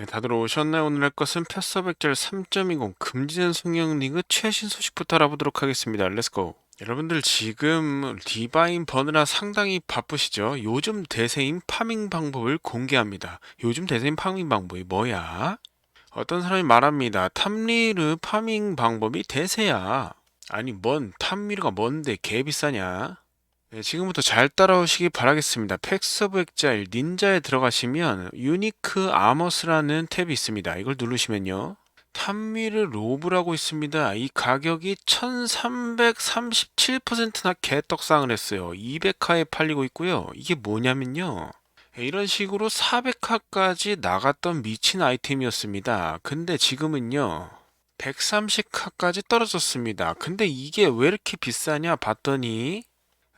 네, 다들 오셨나요? 오늘 할 것은 패서백절 3.20 금지된 성형 리그 최신 소식부터 알아보도록 하겠습니다. 렛츠고. 여러분들 지금 디바인 버느라 상당히 바쁘시죠? 요즘 대세인 파밍 방법을 공개합니다. 요즘 대세인 파밍 방법이 뭐야? 어떤 사람이 말합니다. 탐리르 파밍 방법이 대세야. 아니 뭔 탐리르가 뭔데 개 비싸냐? 네, 지금부터 잘 따라오시기 바라겠습니다. 엑자일 닌자에 들어가시면 유니크 아머스라는 탭이 있습니다. 이걸 누르시면요. 탐미르 로브라고 있습니다. 이 가격이 1337%나 개떡상을 했어요. 200화에 팔리고 있고요. 이게 뭐냐면요. 네, 이런 식으로 400화까지 나갔던 미친 아이템이었습니다. 근데 지금은요. 130화까지 떨어졌습니다. 근데 이게 왜 이렇게 비싸냐 봤더니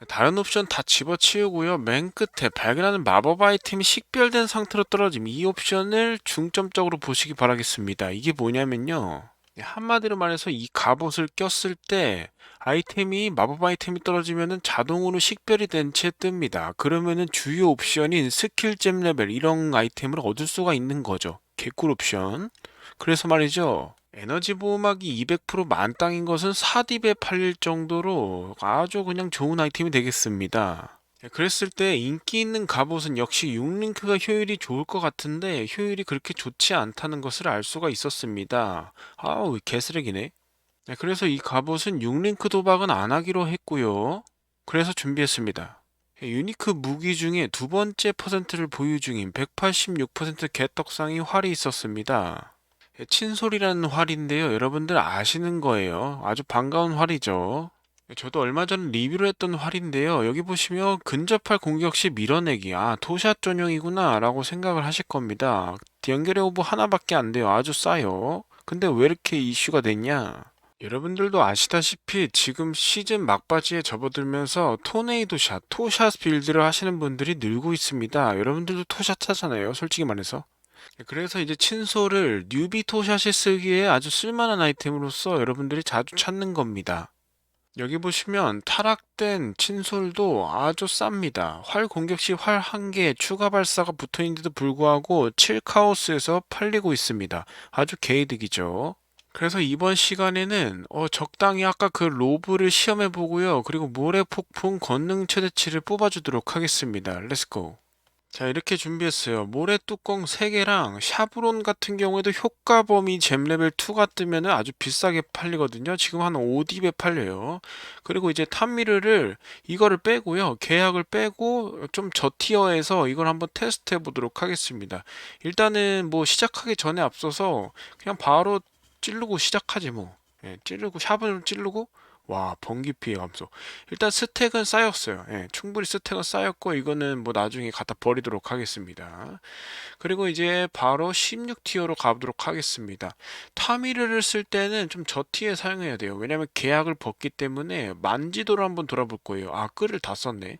다른 옵션 다 집어치우고요. 맨 끝에 발견하는 마법 아이템이 식별된 상태로 떨어짐. 이 옵션을 중점적으로 보시기 바라겠습니다. 이게 뭐냐면요. 한마디로 말해서 이 갑옷을 꼈을 때 아이템이 마법 아이템이 떨어지면은 자동으로 식별이 된 채 뜹니다. 그러면은 주요 옵션인 스킬잼 레벨 이런 아이템을 얻을 수가 있는 거죠. 개꿀 옵션. 그래서 말이죠. 에너지 보호막이 200% 만땅인 것은 4딥에 팔릴 정도로 아주 그냥 좋은 아이템이 되겠습니다. 예, 그랬을 때 인기 있는 갑옷은 역시 6링크가 효율이 좋을 것 같은데 효율이 그렇게 좋지 않다는 것을 알 수가 있었습니다. 아우 개쓰레기네. 네, 그래서 이 갑옷은 6링크 도박은 안 하기로 했고요. 그래서 준비했습니다. 예, 유니크 무기 중에 두 번째 퍼센트를 보유 중인 186% 개떡상이 활이 있었습니다. 예, 친솔이라는 활인데요. 여러분들 아시는 거예요. 아주 반가운 활이죠. 예, 저도 얼마 전 리뷰를 했던 활인데요. 여기 보시면 근접할 공격 시 밀어내기. 아, 토샷 전용이구나 라고 생각을 하실 겁니다. 연결의 오브 하나밖에 안 돼요. 아주 싸요. 근데 왜 이렇게 이슈가 됐냐? 여러분들도 아시다시피 지금 시즌 막바지에 접어들면서 토네이도 샷, 토샷 빌드를 하시는 분들이 늘고 있습니다. 여러분들도 토샷 하잖아요. 솔직히 말해서. 그래서 이제 친소를 뉴비 토샷이 쓰기에 아주 쓸만한 아이템으로서 여러분들이 자주 찾는 겁니다. 여기 보시면 타락된 친솔도 아주 쌉니다. 활 공격 시 활 한개 추가 발사가 붙어 있는데도 불구하고 7카오스에서 팔리고 있습니다. 아주 개이득이죠. 그래서 이번 시간에는 어, 적당히 아까 그 로브를 시험해 보고요. 그리고 모래 폭풍 권능 최대치를 뽑아주도록 하겠습니다. 렛츠고. 자, 이렇게 준비했어요. 모래 뚜껑 3개랑 샤브론 같은 경우에도 효과 범위 잼 레벨 2가 뜨면 아주 비싸게 팔리거든요. 지금 한 5딥에 팔려요. 그리고 이제 탐미르를 이거를 빼고요. 계약을 빼고 좀 저티어에서 이걸 한번 테스트 해 보도록 하겠습니다. 일단은 뭐 시작하기 전에 앞서서 그냥 바로 찌르고 시작하지 뭐. 예, 찌르고 샤브를 찌르고 와, 번기 피해 감소. 일단 스택은 쌓였어요. 예, 충분히 스택은 쌓였고 이거는 뭐 나중에 갖다 버리도록 하겠습니다. 그리고 이제 바로 16티어로 가보도록 하겠습니다. 타미르를 쓸 때는 좀 저티에 사용해야 돼요. 왜냐면 계약을 벗기 때문에 만지도를 한번 돌아볼 거예요. 아, 끌을 다 썼네.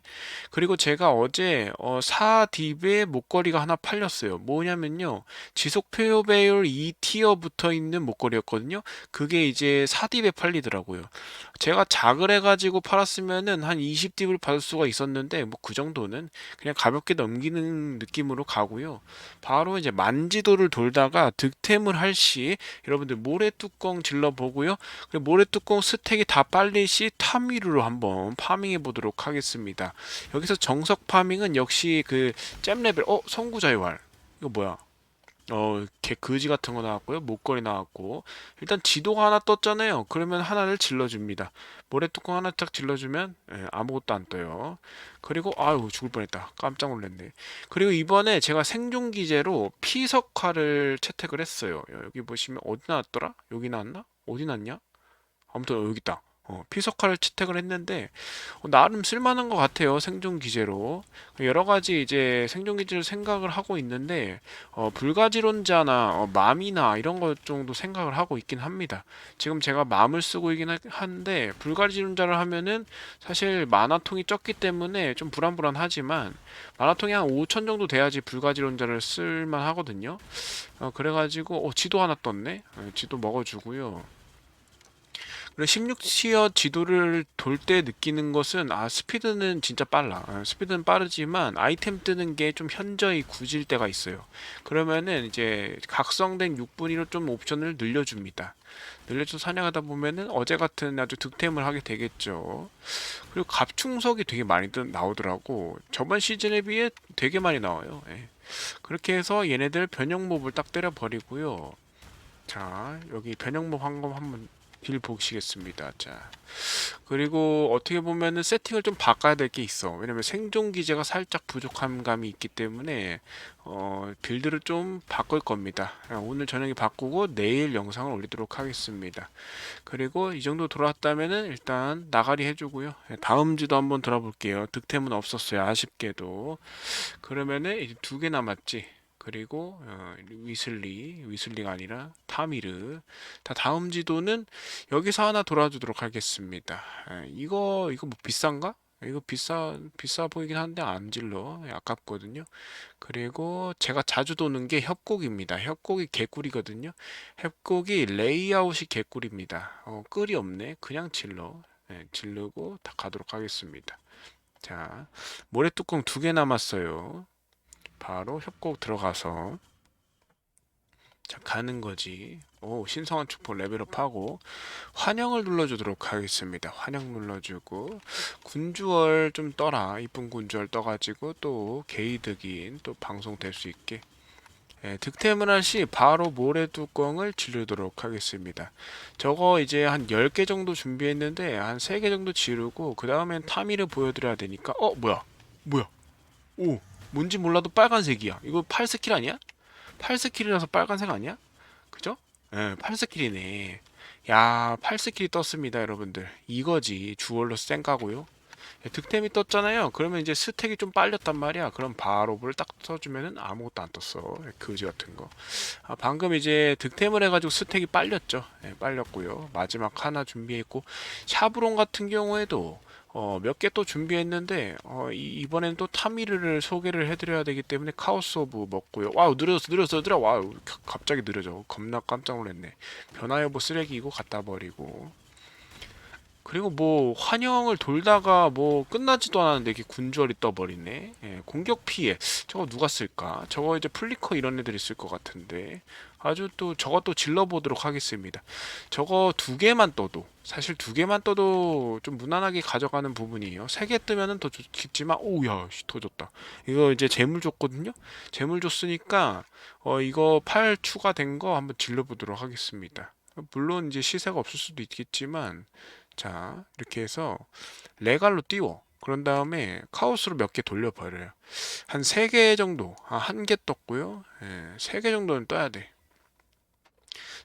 그리고 제가 어제 어, 4딥에 목걸이가 하나 팔렸어요. 뭐냐면요. 지속 표요 배율 2티어 붙어 있는 목걸이였거든요. 그게 이제 4딥에 팔리더라고요. 제가 작을 해가지고 팔았으면은 한 20딥을 받을 수가 있었는데 뭐 그 정도는 그냥 가볍게 넘기는 느낌으로 가고요. 바로 이제 만지도를 돌다가 득템을 할 시 여러분들 모래 뚜껑 질러 보고요. 그리고 모래 뚜껑 스택이 다 빨리 시 타미루로 한번 파밍해 보도록 하겠습니다. 여기서 정석 파밍은 역시 그 잼 레벨 어 성구자유활 이거 뭐야? 어, 개 그지 같은 거 나왔고요. 목걸이 나왔고. 일단 지도가 하나 떴잖아요. 그러면 하나를 질러줍니다. 모래뚜껑 하나 딱 질러주면 예, 아무것도 안 떠요. 그리고 아유 죽을 뻔했다. 깜짝 놀랐네. 그리고 이번에 제가 생존 기제로 피석화를 채택을 했어요. 여기 보시면 어디 나왔더라? 여기 나왔나? 어디 났냐? 아무튼 여기 있다. 어, 피석화를 채택을 했는데 어, 나름 쓸만한 것 같아요 생존 기제로. 여러 가지 이제 생존 기제를 생각을 하고 있는데 어, 불가지론자나 어, 맘이나 이런 것 정도 생각을 하고 있긴 합니다. 지금 제가 맘을 쓰고 있긴 하- 한데 불가지론자를 하면은 사실 만화통이 적기 때문에 좀 불안불안하지만 만화통이 한 5천 정도 돼야지 불가지론자를 쓸만 하거든요. 어, 그래가지고 어, 지도 하나 떴네? 어, 지도 먹어주고요 그리고 16티어 지도를 돌 때 느끼는 것은 아 스피드는 진짜 빨라. 아, 스피드는 빠르지만 아이템 뜨는 게 좀 현저히 굳을 때가 있어요. 그러면은 이제 각성된 6분위로 좀 옵션을 늘려줍니다. 늘려서 사냥하다 보면은 어제 같은 아주 득템을 하게 되겠죠. 그리고 갑충석이 되게 많이 뜨- 나오더라고. 저번 시즌에 비해 되게 많이 나와요. 예. 그렇게 해서 얘네들 변형몹을 딱 때려버리고요. 자 여기 변형몹 한 거 한번 길 보시겠습니다. 자 그리고 어떻게 보면은 세팅을 좀 바꿔야 될 게 있어. 왜냐면 생존 기제가 살짝 부족한 감이 있기 때문에 어, 빌드를 좀 바꿀 겁니다. 아, 오늘 저녁에 바꾸고 내일 영상을 올리도록 하겠습니다. 그리고 이 정도 돌아왔다면은 일단 나가리 해주고요. 예, 다음 주도 한번 돌아볼게요. 득템은 없었어요. 아쉽게도. 그러면은 이제 두 개 남았지. 그리고 어, 위슬리, 위슬리가 아니라 타미르. 다 다음 지도는 여기서 하나 돌아주도록 하겠습니다. 예, 이거 이거 뭐 비싼가? 이거 비싸 비싸 보이긴 한데 안 질러 예, 아깝거든요. 그리고 제가 자주 도는 게 협곡입니다. 협곡이 개꿀이거든요. 협곡이 레이아웃이 개꿀입니다. 어, 끌이 없네. 그냥 질러. 예, 질르고 다 가도록 하겠습니다. 자, 모래뚜껑 두 개 남았어요. 바로 협곡 들어가서 자 가는 거지. 오 신성한 축복 레벨업하고 환영을 눌러주도록 하겠습니다. 환영 눌러주고 군주월 좀 떠라 이쁜 군주월 떠가지고 또 게이득인 또 방송 될 수 있게 예, 득템을 할 시 바로 모래 뚜껑을 지르도록 하겠습니다. 저거 이제 한 10개 정도 준비했는데 한 3개 정도 지르고 그 다음엔 타미를 보여드려야 되니까 어 뭐야 뭐야 오 뭔지 몰라도 빨간색이야. 이거 8스킬 아니야? 8스킬이라서 빨간색 아니야? 그죠? 예, 8스킬이네. 야, 8스킬이 떴습니다, 여러분들. 이거지. 주얼로 쌩까고요. 예, 득템이 떴잖아요. 그러면 이제 스택이 좀 빨렸단 말이야. 그럼 바로 불을 딱 써주면은 아무것도 안 떴어. 예, 그지 같은 거. 아, 방금 이제 득템을 해가지고 스택이 빨렸죠. 예, 빨렸고요. 마지막 하나 준비했고 샤브론 같은 경우에도 어, 몇 개 또 준비했는데 어, 이, 번엔또 타미르를 소개를 해드려야 되기 때문에 카오스 오브 먹고요. 와우 느려졌어 느려졌어 느려 와우 가- 갑자기 느려져 겁나 깜짝 놀랐네. 변화여보 쓰레기이고 갖다 버리고 그리고 뭐 환영을 돌다가 뭐 끝나지도 않았는데 이렇게 군주얼이 떠버리네. 예, 공격 피해 저거 누가 쓸까? 저거 이제 플리커 이런 애들이 쓸 것 같은데 아주 또 저것도 질러보도록 하겠습니다. 저거 두 개만 떠도 사실 두 개만 떠도 좀 무난하게 가져가는 부분이에요. 세 개 뜨면은 더 좋겠지만 오야 터졌다. 이거 이제 재물 줬거든요. 재물 줬으니까 어 이거 팔 추가된 거 한번 질러보도록 하겠습니다. 물론 이제 시세가 없을 수도 있겠지만 자 이렇게 해서 레갈로 띄워. 그런 다음에 카오스로 몇 개 돌려버려요. 한 세 개 정도, 한개 떴고요. 예, 세개 정도는 떠야 돼.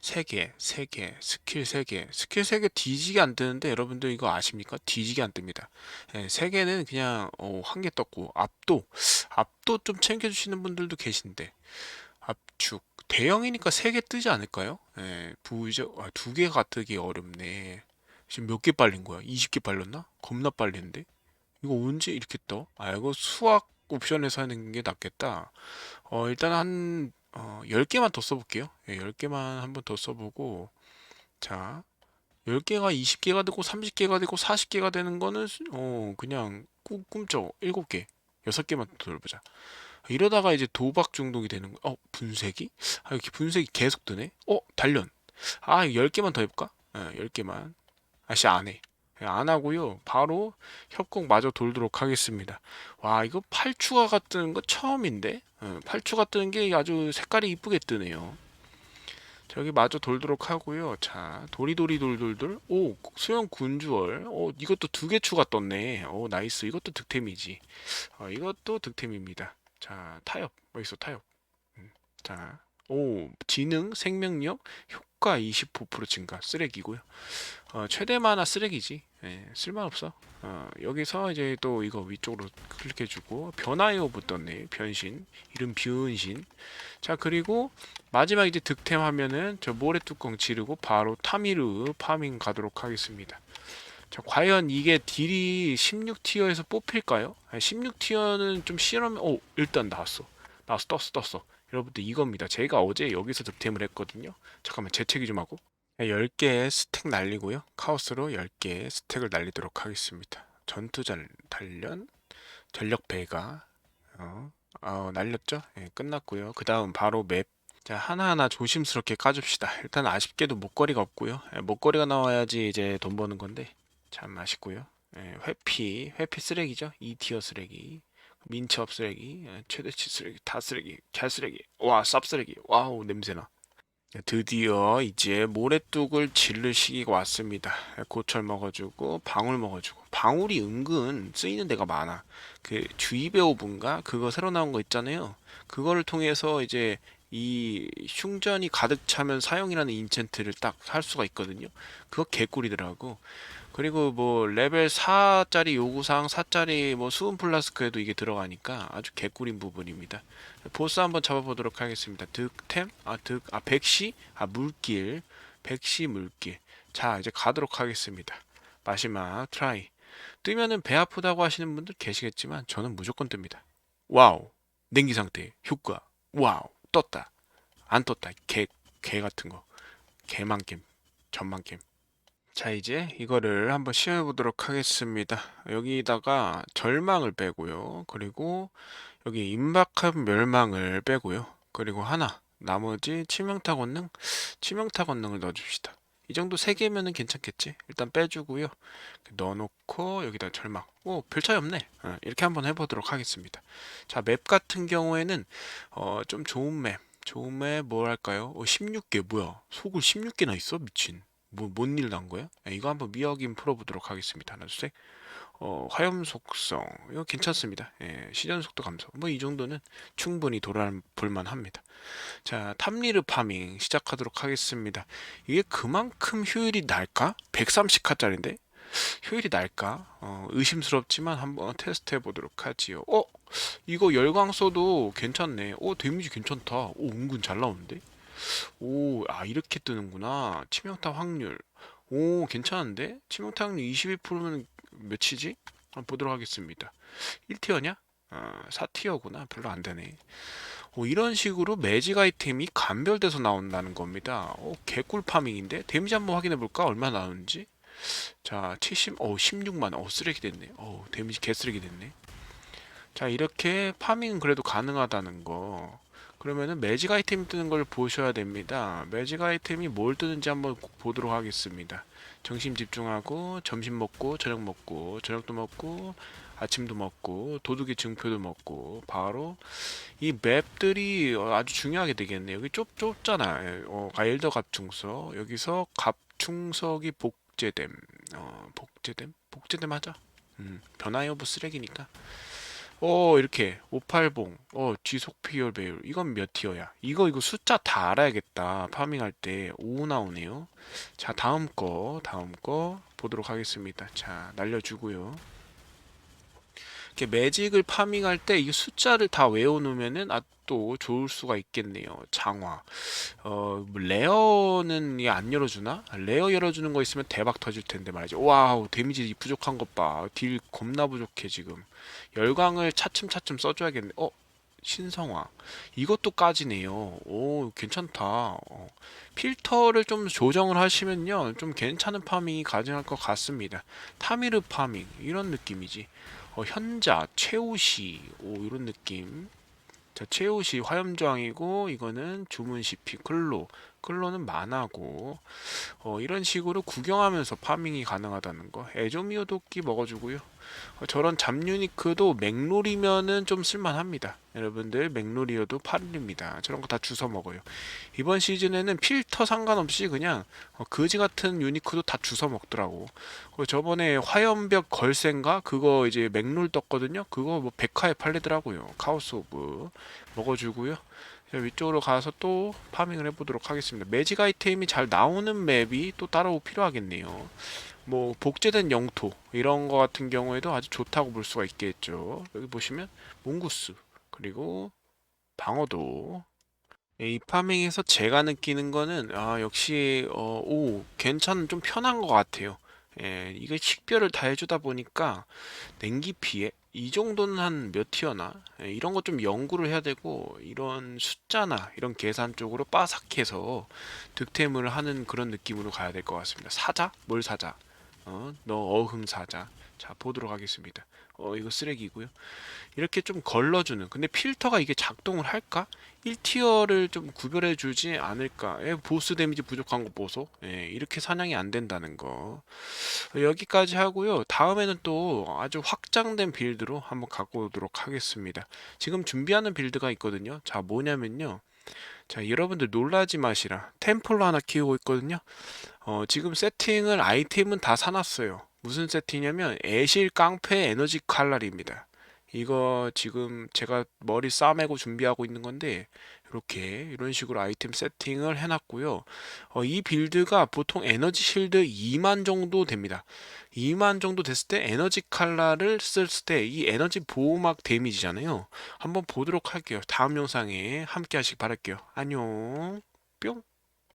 세 개, 세 개, 스킬 세 개, 스킬 세개 뒤지게 안 뜨는데 여러분들 이거 아십니까? 뒤지게 안 뜹니다. 예, 세 개는 그냥 어, 한 개 떴고 압도, 압도 좀 챙겨주시는 분들도 계신데 압축 대형이니까 세개 뜨지 않을까요? 예, 부적 아, 두 개가 뜨기 어렵네. 지금 몇 개 빨린 거야? 20개 빨렸나? 겁나 빨리는데? 이거 언제 이렇게 떠? 아 이거 수학 옵션에서 하는 게 낫겠다. 어 일단 한 어, 10개만 더 써볼게요. 예, 10개만 한번 더 써보고 자 10개가 20개가 되고 30개가 되고 40개가 되는 거는 어 그냥 꿈, 꿈쩍 7개 6개만 더 돌보자. 이러다가 이제 도박 중독이 되는 거. 어 분쇄기? 아 이렇게 분쇄기 계속 뜨네. 어 단련. 아 10개만 더 해볼까? 예, 10개만. 아씨 안 해. 예, 안 하고요. 바로 협곡 마저 돌도록 하겠습니다. 와 이거 팔추가가 뜨는 거 처음인데 어, 팔추가 뜨는 게 아주 색깔이 이쁘게 뜨네요. 저기 마저 돌도록 하고요. 자 도리도리 돌돌돌. 오 수영 군주얼. 오 이것도 두 개 추가 떴네. 오 나이스. 이것도 득템이지. 어, 이것도 득템입니다. 자 타협. 어딨어 타협. 음, 자. 오 지능 생명력 효과 25% 증가 쓰레기고요. 어, 최대 만화 쓰레기지. 예, 쓸모없어. 어, 여기서 이제 또 이거 위쪽으로 클릭해주고 오브 떴네. 변신. 이름 비은신. 자 그리고 마지막 이제 득템 하면은 저 모래 뚜껑 지르고 바로 타미르 파밍 가도록 하겠습니다. 자 과연 이게 딜이 16티어에서 뽑힐까요? 16티어는 좀 실험. 오 일단 나왔어. 나왔어 떴어 떴어. 여러분들 이겁니다. 제가 어제 여기서 득템을 했거든요. 잠깐만 재채기 좀 하고. 10개의 스택 날리고요. 카오스로 10개의 스택을 날리도록 하겠습니다. 전투 잘 단련, 전력 배가, 어, 어, 날렸죠? 예, 끝났고요. 그 다음 바로 맵. 자, 하나하나 조심스럽게 까줍시다. 일단 아쉽게도 목걸이가 없고요. 예, 목걸이가 나와야지 이제 돈 버는 건데 참 아쉽고요. 예, 회피, 회피 쓰레기죠? 2티어 쓰레기. 민첩 쓰레기, 예, 최대치 쓰레기, 다 쓰레기, 잘 쓰레기, 와, 쌉 쓰레기, 와우, 냄새나. 드디어 이제 모래뚝을 지를 시기가 왔습니다. 고철 먹어주고 방울 먹어주고 방울이 은근 쓰이는 데가 많아. 그 주의배오분가 그거 새로 나온 거 있잖아요. 그거를 통해서 이제 이 흉전이 가득 차면 사용이라는 인챈트를 딱 할 수가 있거든요. 그거 개꿀이더라고. 그리고 뭐 레벨 4짜리 요구사항 4짜리 뭐 수은 플라스크에도 이게 들어가니까 아주 개꿀인 부분입니다. 보스 한번 잡아보도록 하겠습니다. 득템? 아, 득, 아, 백시? 아, 물길. 백시 물길. 자, 이제 가도록 하겠습니다. 마지막 트라이. 뜨면은 배 아프다고 하시는 분들 계시겠지만 저는 무조건 뜹니다. 와우. 냉기 상태. 효과. 와우. 떴다. 안 떴다. 개, 개 같은 거. 개만겜. 전만겜. 자, 이제 이거를 한번 시험해 보도록 하겠습니다. 여기다가 절망을 빼고요. 그리고 여기 임박한 멸망을 빼고요. 그리고 하나, 나머지 치명타 권능, 치명타 권능을 넣어줍시다. 이 정도 세 개면은 괜찮겠지? 일단 빼주고요. 넣어놓고 여기다 절망. 오, 별 차이 없네. 어, 이렇게 한번 해보도록 하겠습니다. 자, 맵 같은 경우에는 어, 좀 좋은 맵. 좋은 맵 뭘 할까요? 어, 16개 뭐야? 속을 16개나 있어? 미친. 뭐, 뭔 일 난 거야? 야, 이거 한번 미역임 풀어보도록 하겠습니다. 하나, 둘, 셋. 어, 화염 속성. 이거 괜찮습니다. 예, 시전 속도 감소. 뭐 이 정도는 충분히 돌아볼 만 합니다. 자, 탐리르 파밍 시작하도록 하겠습니다. 이게 그만큼 효율이 날까? 130카짜리인데? 효율이 날까? 어, 의심스럽지만 한번 테스트 해보도록 하지요. 어? 이거 열광 써도 괜찮네. 어, 데미지 괜찮다. 오, 은근 잘 나오는데? 오, 아, 이렇게 뜨는구나. 치명타 확률. 오, 괜찮은데? 치명타 확률 22%면 몇이지? 한번 보도록 하겠습니다. 1티어냐? 어, 4티어구나. 별로 안 되네. 오, 이런 식으로 매직 아이템이 간별돼서 나온다는 겁니다. 오, 개꿀 파밍인데? 데미지 한번 확인해 볼까? 얼마 나오는지? 자, 70, 어, 16만. 어, 쓰레기 됐네. 어, 데미지 개 쓰레기 됐네. 자, 이렇게 파밍은 그래도 가능하다는 거. 그러면은 매직 아이템 뜨는 걸 보셔야 됩니다. 매직 아이템이 뭘 뜨는지 한번 보도록 하겠습니다. 정신 집중하고 점심 먹고 저녁 먹고 저녁도 먹고 아침도 먹고 도둑이 증표도 먹고 바로 이 맵들이 아주 중요하게 되겠네요. 여기 좁 좁잖아. 어, 가일더 갑충석 여기서 갑충석이 복제됨. 어, 복제됨? 복제됨 하자. 음, 변화 여부 쓰레기니까. 어 이렇게 오팔봉 어 지속 피열 배율 이건 몇 티어야? 이거 이거 숫자 다 알아야겠다 파밍할 때. 오 나오네요. 자 다음 거 다음 거 보도록 하겠습니다. 자 날려주고요. 이렇게 매직을 파밍할 때 이 숫자를 다 외워놓으면은 아 또 좋을 수가 있겠네요 장화 어뭐 레어는 안 열어주나 레어 열어주는 거 있으면 대박 터질 텐데 말이죠 와우 데미지 부족한 것 봐 딜 겁나 부족해 지금 열광을 차츰차츰 써줘야겠네. 어? 신성화. 이것도 까지네요. 오, 괜찮다. 어, 필터를 좀 조정을 하시면요. 좀 괜찮은 파밍이 가능할 것 같습니다. 타미르 파밍. 이런 느낌이지. 어, 현자, 최우시. 오, 이런 느낌. 자, 최우시 화염저항이고, 이거는 주문시 피, 클로. 클로는 만화고, 어, 이런 식으로 구경하면서 파밍이 가능하다는 거. 에조미오 도끼 먹어주고요. 어, 저런 잡유니크도 맥놀이면은 좀 쓸만합니다. 여러분들 맥놀이어도 8일입니다. 저런 거 다 주워 먹어요. 이번 시즌에는 필터 상관없이 그냥 어, 거지 같은 유니크도 다 주워 먹더라고. 그 저번에 화염벽 걸센가 그거 이제 맥놀 떴거든요. 그거 뭐 백화에 팔리더라고요. 카오스 오브 먹어주고요. 위쪽으로 가서 또 파밍을 해보도록 하겠습니다. 매직 아이템이 잘 나오는 맵이 또 따로 필요하겠네요. 뭐 복제된 영토 이런 거 같은 경우에도 아주 좋다고 볼 수가 있겠죠. 여기 보시면 몽구스 그리고 방어도 이 파밍에서 제가 느끼는 거는 아 역시 어, 오 괜찮은 좀 편한 것 같아요. 예, 이게 식별을 다 해주다 보니까 냉기 피해 이 정도는 한 몇 티어나 예, 이런 거 좀 연구를 해야 되고 이런 숫자나 이런 계산 쪽으로 빠삭해서 득템을 하는 그런 느낌으로 가야 될 것 같습니다. 사자? 뭘 사자? 어, 너 어흥 사자. 자, 보도록 하겠습니다. 어, 이거 쓰레기고요. 이렇게 좀 걸러주는. 근데 필터가 이게 작동을 할까? 1티어를 좀 구별해 주지 않을까? 예, 보스 데미지 부족한 거 보소. 예, 이렇게 사냥이 안 된다는 거. 여기까지 하고요. 다음에는 또 아주 확장된 빌드로 한번 갖고 오도록 하겠습니다. 지금 준비하는 빌드가 있거든요. 자, 뭐냐면요. 자, 여러분들 놀라지 마시라. 템플러 하나 키우고 있거든요. 어, 지금 세팅을 아이템은 다 사놨어요. 무슨 세팅이냐면 애실 깡패 에너지 칼날입니다. 이거 지금 제가 머리 싸매고 준비하고 있는 건데 이렇게 이런 식으로 아이템 세팅을 해놨고요. 어, 이 빌드가 보통 에너지 실드 2만 정도 됩니다. 2만 정도 됐을 때 에너지 칼날을 쓸때 이 에너지 보호막 데미지잖아요. 한번 보도록 할게요. 다음 영상에 함께 하시기 바랄게요. 안녕. 뿅.